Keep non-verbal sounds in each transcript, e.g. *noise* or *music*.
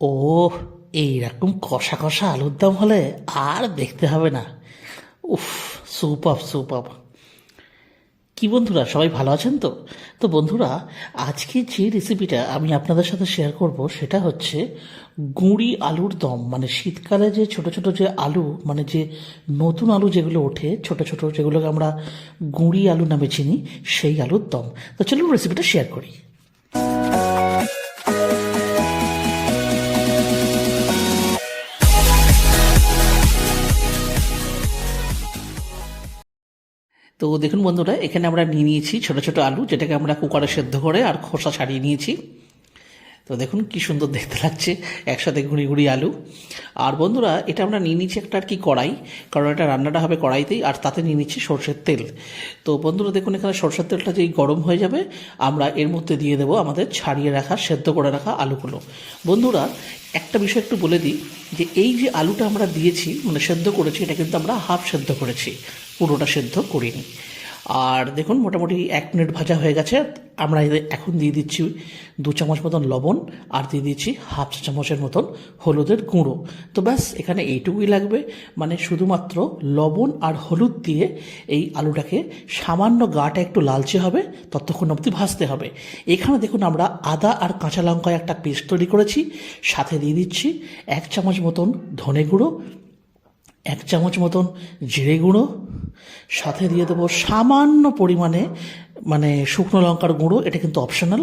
ও এইরকম কষা কষা আলুর দম হলে আর দেখতে হবে না। উফ, সুপাপ সুপাপ। কি বন্ধুরা, সবাই ভালো আছেন তো? তো বন্ধুরা, আজকে যে রেসিপিটা আমি আপনাদের সাথে শেয়ার করব সেটা হচ্ছে গুঁড়ি আলুর দম। মানে শীতকালে যে ছোট ছোট যে আলু মানে যে নতুন আলু যেগুলো ওঠে, ছোট ছোট যেগুলোকে আমরা গুঁড়ি আলু নামে চিনি, সেই আলুর দম। তো চলুন রেসিপিটা শেয়ার করি। তো দেখুন বন্ধুরা, এখানে আমরা নিয়ে নিয়েছি ছোটো ছোটো আলু, যেটাকে আমরা কুকারে সেদ্ধ করে আর খোসা ছাড়িয়ে নিয়েছি। তো দেখুন কি সুন্দর দেখতে লাগছে। একসাথে ঘুড়ি ঘুড়ি আলু। আর বন্ধুরা, এটা আমরা নিয়ে নিচ্ছি একটা আর কি কড়াই, কারণ এটা রান্নাটা হবে কড়াইতেই, আর তাতে নিয়ে নিচ্ছি সর্ষের তেল। তো বন্ধুরা, দেখুন এখানে সর্ষের তেলটা যেই গরম হয়ে যাবে, আমরা এর মধ্যে দিয়ে দেবো আমাদের ছাড়িয়ে রাখা, সেদ্ধ করে রাখা আলুগুলো। বন্ধুরা, একটা বিষয় একটু বলে দিই, যে এই যে আলুটা আমরা দিয়েছি মানে সেদ্ধ করেছি, এটা কিন্তু আমরা হাফ সেদ্ধ করেছি। পুরোটা সেদ্ধ করিনি। আর দেখুন, মোটামুটি এক মিনিট ভাজা হয়ে গেছে। আমরা এখন দিয়ে দিচ্ছি দু চামচ মতন লবণ, আর দিয়ে দিচ্ছি হাফ চা চামচের মতন হলুদের গুঁড়ো। তো ব্যাস, এখানে এইটুকুই লাগবে। মানে শুধুমাত্র লবণ আর হলুদ দিয়ে এই আলুটাকে সামান্য গাটা একটু লালচে হবে, ততক্ষণ অবধি ভাজতে হবে। এখানে দেখুন, আমরা আদা আর কাঁচা লঙ্কায় একটা পেস্ট তৈরি করেছি। সাথে দিয়ে দিচ্ছি এক চামচ মতন ধনে গুঁড়ো এক চামচ মতন জিরে গুঁড়ো, সাথে দিয়ে দেবো সামান্য পরিমাণে মানে শুকনো লঙ্কার গুঁড়ো, এটা কিন্তু অপশনাল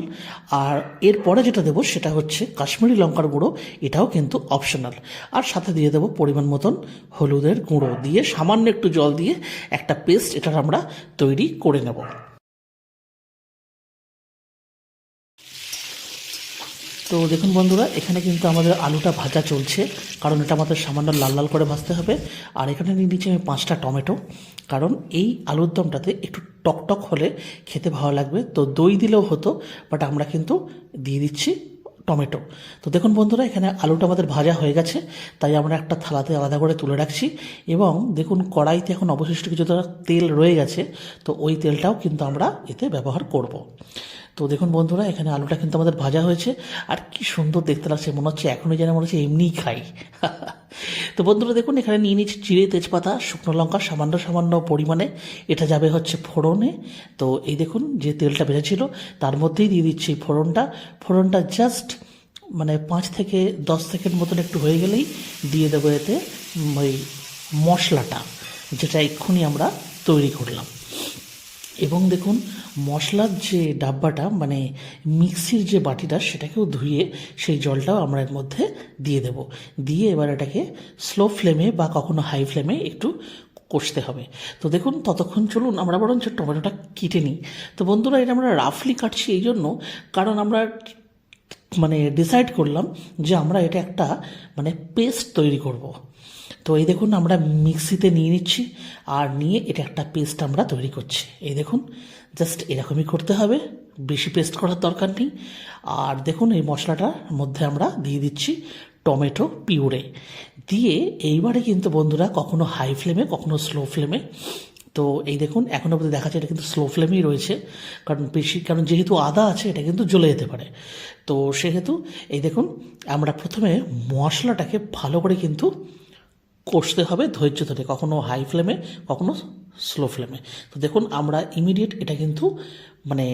আর এরপরে যেটা দেবো সেটা হচ্ছে কাশ্মীরি লঙ্কার গুঁড়ো, এটাও কিন্তু অপশনাল আর সাথে দিয়ে দেবো পরিমাণ মতন হলুদের গুঁড়ো। দিয়ে সামান্য একটু জল দিয়ে একটা পেস্ট এটার আমরা তৈরি করে নেব। তো দেখুন বন্ধুরা, এখানে কিন্তু আমাদের আলুটা ভাজা চলছে, কারণ এটা আমাদের সামান্য লাল লাল করে ভাজতে হবে। আর এখানে নিয়ে নিচ্ছি আমি পাঁচটা টমেটো, কারণ এই আলুর দমটাতে একটু টকটক হলে খেতে ভালো লাগবে। তো দই দিলেও হতো, বাট আমরা কিন্তু দিয়ে দিচ্ছি টমেটো। তো দেখুন বন্ধুরা, এখানে আলুটা আমাদের ভাজা হয়ে গেছে, তাই আমরা একটা থালাতে আলাদা করে তুলে রাখছি। এবং দেখুন, কড়াইতে এখন অবশিষ্ট কিছু তেল রয়ে গেছে, তো ওই তেলটাও কিন্তু আমরা এতে ব্যবহার করব। তো দেখুন বন্ধুরা, এখানে আলুটা কিন্তু আমাদের ভাজা হয়েছে। আর কি সুন্দর দেখতে লাগছে, মনে হচ্ছে এখনই যেন মনে হচ্ছে এমনিই খাই। *laughs* তো বন্ধুরা দেখুন, এখানে নিয়ে নিচ্ছি চিড়ে তেজপাতা, শুকনো লঙ্কা, সামান্য সামান্য পরিমাণে। এটা যাবে হচ্ছে ফোড়নে। তো এই দেখুন যে তেলটা বেঁচেছিল তার মধ্যেই দিয়ে দিচ্ছি ফোড়নটা। ফোড়নটা জাস্ট মানে পাঁচ থেকে দশ সেকেন্ড মতন একটু হয়ে গেলেই দিয়ে দেবো এতে ওই মশলাটা, যেটা এক্ষুনি আমরা তৈরি করলাম। এবং দেখুন, মশলার যে ডাব্বাটা মানে মিক্সির যে বাটিটা, সেটাকেও ধুয়ে সেই জলটাও আমরা এর মধ্যে দিয়ে দেব। দিয়ে এবার এটাকে স্লো ফ্লেমে বা কখনো হাই ফ্লেমে একটু কষতে হবে। তো দেখুন, ততক্ষণ চলুন, আমরা বরঞ্চ টমেটোটা কেটে নিই। তো বন্ধুরা, এটা আমরা রাফলি কাটছি এই জন্য, কারণ আমরা মানে ডিসাইড করলাম যে আমরা এটা একটা মানে পেস্ট তৈরি করব। তো এই দেখুন, আমরা মিক্সিতে নিয়ে নিচ্ছি আর নিয়ে এটা একটা পেস্ট আমরা তৈরি করছি। এই দেখুন, জাস্ট এরকমই করতে হবে, বেশি পেস্ট করার দরকার নেই। আর দেখুন, এই মশলাটার মধ্যে আমরা দিয়ে দিচ্ছি টমেটো পিউরে। দিয়ে এইবারে কিন্তু বন্ধুরা কখনো হাই ফ্লেমে, কখনো স্লো ফ্লেমে। তো এই দেখুন, এখন অবধি দেখা যাচ্ছে এটা কিন্তু স্লো ফ্লেমেই রয়েছে, কারণ বেশি, কারণ যেহেতু আদা আছে, এটা কিন্তু জ্বলে যেতে পারে। তো সেহেতু এই দেখুন, আমরা প্রথমে মশলাটাকে ভালো করে কিন্তু কষতে হবে ধৈর্য ধরে, কখনো হাই ফ্লেমে কখনো স্লো ফ্লেমে তো দেখুন, আমরা ইমিডিয়েট এটা কিন্তু মানে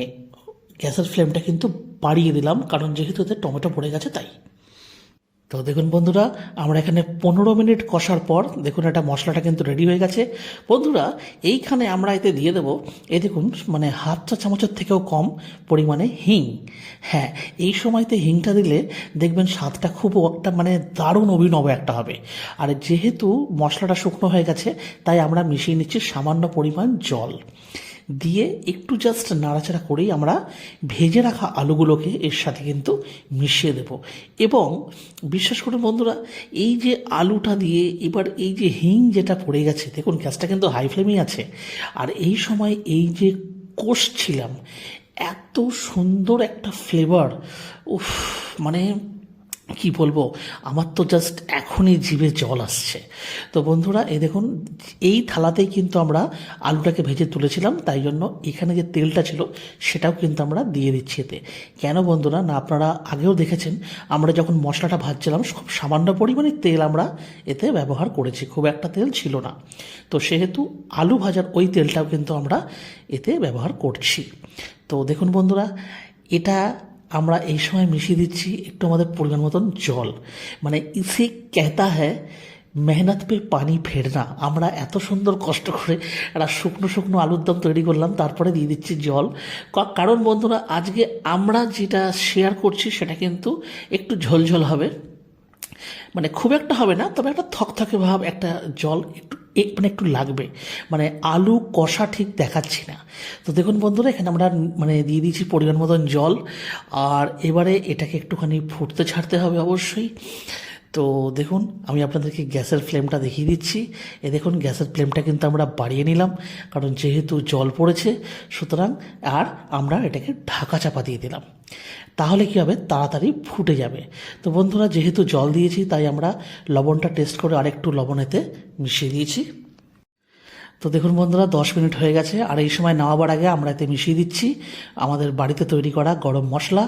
গ্যাসের ফ্লেমটা কিন্তু বাড়িয়ে দিলাম, কারণ যেহেতু এতে টমেটো পড়ে গেছে, তাই। তো দেখুন বন্ধুরা, আমরা এখানে পনেরো মিনিট কষার পর দেখুন এটা মশলাটা কিন্তু রেডি হয়ে গেছে। বন্ধুরা, এইখানে আমরা এতে দিয়ে দেবো, এ দেখুন মানে হাফ চা চামচের থেকেও কম পরিমাণে হিং। হ্যাঁ এই সময়তে হিংটা দিলে দেখবেন স্বাদটা খুব একটা মানে দারুণ অভিনব একটা হবে। আর যেহেতু মশলাটা শুকনো হয়ে গেছে, তাই আমরা মিশিয়ে নিচ্ছি সামান্য পরিমাণ জল। দিয়ে একটু জাস্ট নাড়াচাড়া করেই আমরা ভেজে রাখা আলুগুলোকে এর সাথে কিন্তু মিশিয়ে দেব। এবং বিশ্বাস করুন বন্ধুরা, এই যে আলুটা দিয়ে এবার এই যে হিং যেটা পড়ে গেছে, দেখুন গ্যাসটা কিন্তু হাই ফ্লেমেই আছে। আর এই সময় এই যে কষছিলাম, এত সুন্দর একটা ফ্লেভার উফ মানে কি বলব? আমার তো জাস্ট এখনই জিভে জল আসছে। তো বন্ধুরা, এই দেখুন, এই থালাতেই কিন্তু আমরা আলুটাকে ভেজে তুলেছিলাম, তাই জন্য এখানে যে তেলটা ছিল, সেটাও কিন্তু আমরা দিয়ে দিচ্ছি এতে। কেন বন্ধুরা, না আপনারা আগেও দেখেছেন, আমরা যখন মশলাটা ভাজছিলাম, খুব সামান্য পরিমাণে তেল আমরা এতে ব্যবহার করেছি, খুব একটা তেল ছিল না। তো সেহেতু আলু ভাজার ওই তেলটাও কিন্তু আমরা এতে ব্যবহার করছি। তো দেখুন বন্ধুরা, এটা আমরা এই সময় মিশিয়ে দিচ্ছি একটু আমাদের পরিমাণ মতন জল। মানে ইসে কেতা হ্যায়, মেহনত পে পানি ফেরনা। আমরা এত সুন্দর কষ্ট করে একটা শুকনো শুকনো আলুর দম তৈরি করলাম, তারপরে দিয়ে দিচ্ছি জল। কারণ বন্ধুরা, আজকে আমরা যেটা শেয়ার করছি সেটা কিন্তু একটু ঝোলঝোল হবে। মানে খুব একটা হবে না, তবে একটা থকথকে ভাব, একটা জল একটু মানে একটু লাগবে। মানে আলু কষা ঠিক দেখাচ্ছি না। তো দেখুন বন্ধুরা, এখানে আমরা মানে দিয়ে দিয়েছি পরিমাণ মতন জল। আর এবারে এটাকে একটুখানি ফুটতে ছাড়তে হবে অবশ্যই। তো দেখুন, আমি আপনাদেরকে গ্যাসের ফ্লেমটা দেখিয়ে দিচ্ছি। এ দেখুন, গ্যাসের ফ্লেমটা কিন্তু আমরা বাড়িয়ে নিলাম, কারণ যেহেতু জল পড়েছে, সুতরাং আর আমরা এটাকে ঢাকা চাপা দিয়ে দিলাম। তাহলে কি হবে? তাড়াতাড়ি ফুটে যাবে। তো বন্ধুরা, যেহেতু জল দিয়েছি, তাই আমরা লবণটা টেস্ট করে আরেকটু লবণেতে মিশিয়ে দিয়েছি। তো দেখুন বন্ধুরা, দশ মিনিট হয়ে গেছে, আর এই সময় নামাবার আগে আমরা এতে মিশিয়ে দিচ্ছি। আমাদের বাড়িতে তৈরি করা গরম মশলা।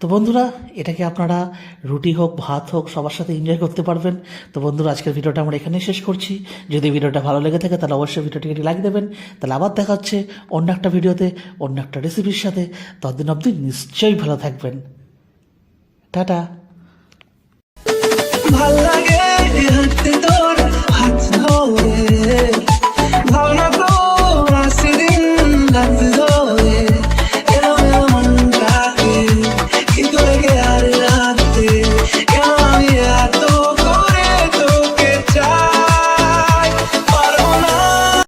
তো বন্ধুরা, এটাকে আপনারা রুটি হোক, ভাত হোক, সবার সাথে এনজয় করতে পারবেন। তো বন্ধুরা, আজকের ভিডিওটা আমরা এখানেই শেষ করছি। যদি ভিডিওটা ভালো লেগে থাকে, তাহলে অবশ্যই ভিডিওটিকে লাইক দেবেন। তাহলে আবার দেখা হচ্ছে অন্য একটা ভিডিওতে, অন্য একটা রেসিপির সাথে। ততদিন অবধি নিশ্চয়ই ভালো থাকবেন। টাটা। ভালো লাগে হাতে তোর, হাত ধরে।